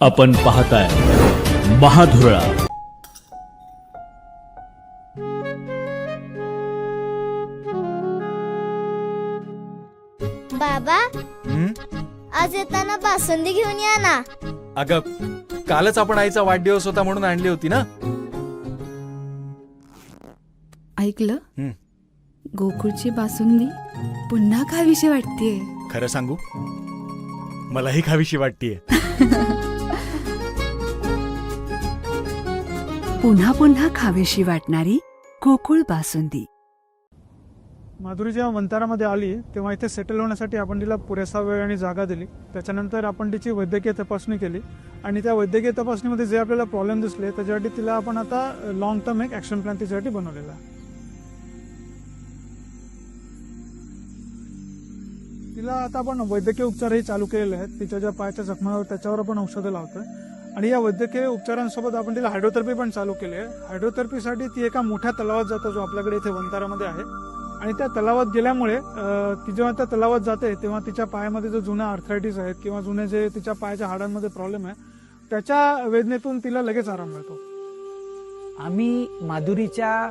आपण पाहताय महाधुरळा. बाबा हं? आज येताना बासुंदी घेऊन या ना. अगं कालच आपण आईचा वाढदिवस होता म्हणून आणली होती ना. ऐकलं? हं. गोकुळची बासुंदी पुन्हा खावीशी वाटतेय. खरं सांगू? मलाही खावीशी वाटतीये. पुन्हा पुन्हा खावीशी वाटणारी गोकुळ बासुंदी. माधुरी जेव्हा मंतारामध्ये आली तेव्हा इथे सेटल होण्यासाठी आपण तिला पुरेसा वेळ आणि जागा दिली. त्याच्यानंतर आपण तिची वैद्यकीय तपासणी केली आणि त्या वैद्यकीय तपासणीमध्ये जे आपल्याला प्रॉब्लेम दिसले त्याच्यासाठी तिला आपण आता लॉंग टर्म एक ॲक्शन प्लॅन तिच्यासाठी बनवलेला तिला आता आपण वैद्यकीय उपचारही चालू केलेले आहेत. तिच्या ज्या पायाच्या जखमावर त्याच्यावर आपण औषधं लावतोय. आणि या वैद्यकीय उपचारांसोबत आपण तिला हायड्रोथेरपी पण चालू केली आहे. हायड्रोथेरपीसाठी ती एका मोठ्या तलावात जातो जो आपल्याकडे इथे वंतारामध्ये आहे. आणि त्या तलावात गेल्यामुळे ती जेव्हा त्या तलावात जाते तेव्हा तिच्या पायामध्ये जो जुन्या आर्थरायटिस आहेत किंवा जुने जे तिच्या पायाच्या हाडांमध्ये प्रॉब्लेम आहे त्याच्या वेदनेतून तिला लगेच आराम मिळतो. आम्ही माधुरीच्या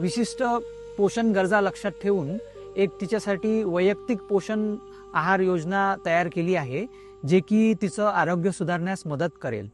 विशिष्ट पोषण गरजा लक्षात ठेवून एक तिच्यासाठी वैयक्तिक पोषण आहार योजना तयार केली आहे जे की तिचं आरोग्य सुधारण्यास मदत करेल.